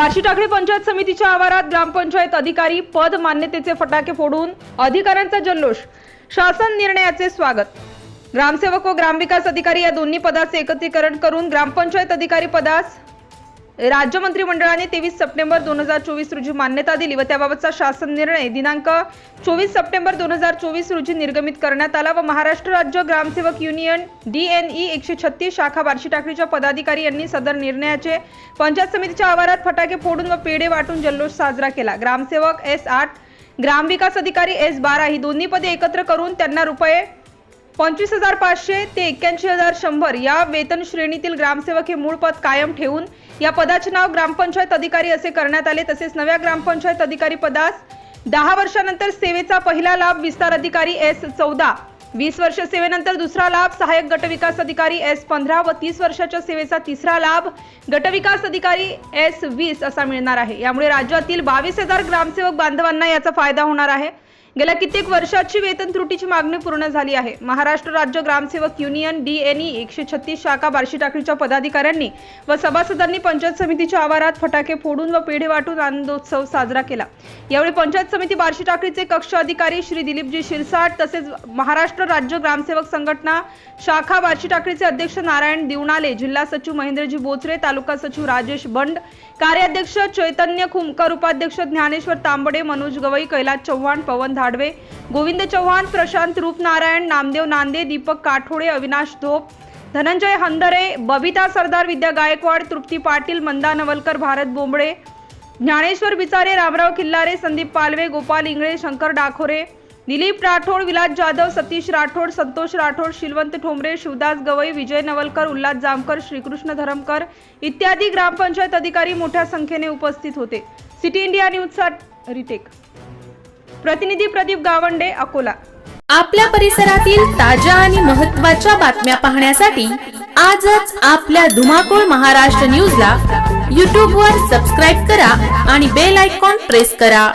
बार्शी टाकळी पंचायत समितीच्या आवारात ग्रामपंचायत अधिकारी पद मान्यतेचे फटाके फोडून अधिकाऱ्यांचा जल्लोष. शासन निर्णयाचे स्वागत. ग्रामसेवक व ग्रामविकास अधिकारी या दोन्ही पदाचे एकत्रीकरण करून ग्रामपंचायत अधिकारी पदास राज्य मंत्रिमंडळाने तेवीस सप्टेंबर दोन हजार चोवीस रोजी मान्यता दिली व त्याबाबतचा शासन निर्णय दिनांक चोवीस सप्टेंबर दोन हजार चोवीस रोजी निर्गमित करण्यात आला व महाराष्ट्र राज्य ग्रामसेवक युनियन डीएनई एकशे छत्तीस शाखा बार्शी टाकळीच्या पदाधिकारी यांनी सदर निर्णयाचे पंचायत समितीच्या आवारात फटाके फोडून व पेढे वाटून जल्लोष साजरा केला. ग्रामसेवक एस आठ ग्रामविकास अधिकारी एस बारा ही दोन्ही पदे एकत्र करून त्यांना रुपये पंचवीस हजार पाचशे ते एक्क्याऐंशी हजार शंभर या वेतन श्रेणीतील ग्रामसेवक हे मूळ पद कायम ठेवून या पदाचे नाव ग्रामपंचायत अधिकारी असे करण्यात आले. तसेच नव्या ग्रामपंचायत अधिकारी पदास दहा वर्षानंतर सेवेचा पहिला लाभ विस्तार अधिकारी एस चौदा वीस वर्ष सेवेनंतर दुसरा लाभ सहाय्यक गटविकास अधिकारी एस पंधरा व तीस वर्षाच्या सेवेचा तिसरा लाभ गटविकास अधिकारी एस वीस असा मिळणार आहे. यामुळे राज्यातील बावीस हजार ग्रामसेवक बांधवांना याचा फायदा होणार आहे. गेल्या कित्येक वर्षाची वेतन त्रुटीची मागणी पूर्ण झाली आहे. महाराष्ट्र राज्य ग्रामसेवक युनियन डीएनई एकशे छत्तीस शाखा बार्शी टाकळीच्या पदाधिकाऱ्यांनी व सभासदांनी पंचायत समितीच्या आवारात फटाके फोडून व पेढे वाटून आनंदोत्सव साजरा केला. यावेळी पंचायत समिती बार्शी टाकळीचे कक्ष अधिकारी श्री दिलीपजी शिरसाट तसेच महाराष्ट्र राज्य ग्रामसेवक संघटना शाखा बार्शी टाकळीचे अध्यक्ष नारायण दिवणाले जिल्हा सचिव महेंद्रजी बोचरे तालुका सचिव राजेश बंड कार्याध्यक्ष चैतन्य खुमकर उपाध्यक्ष ज्ञानेश्वर तांबडे मनोज गवई कैलास चव्हाण पवन धाडवे. गोविंद चव्हाण प्रशांत रूपनारायण नामदेव नांदे दीपक काठोडे अविनाश धोप धनंजय हंदरे बबिता सरदार विद्या गायकवाड तृप्ती पाटील मंदा नवलकर भारत बोंबडे ज्ञानेश्वर बिचारे रामराव किल्लारे संदीप पालवे गोपाल इंगळे शंकर डाखोरे दिलीप राठोड विलास जाधव सतीश राठोड संतोष राठोड शिलवंत ठोंबरे शिवदास गवई विजय नवलकर उल्हास जामकर श्रीकृष्ण धरमकर इत्यादी ग्रामपंचायत अधिकारी मोठ्या संख्येने उपस्थित होते. सिटी इंडिया न्यूजचा रिटेक प्रतिनिधी प्रदीप गावंडे अकोला. आपल्या परिसरातील ताज्या आणि महत्त्वाच्या बातम्या पाहण्यासाठी आजच आपल्या धुमाकूळ महाराष्ट्र न्यूजला यूट्यूबवर सबस्क्राईब करा आणि बेल आयकॉन प्रेस करा.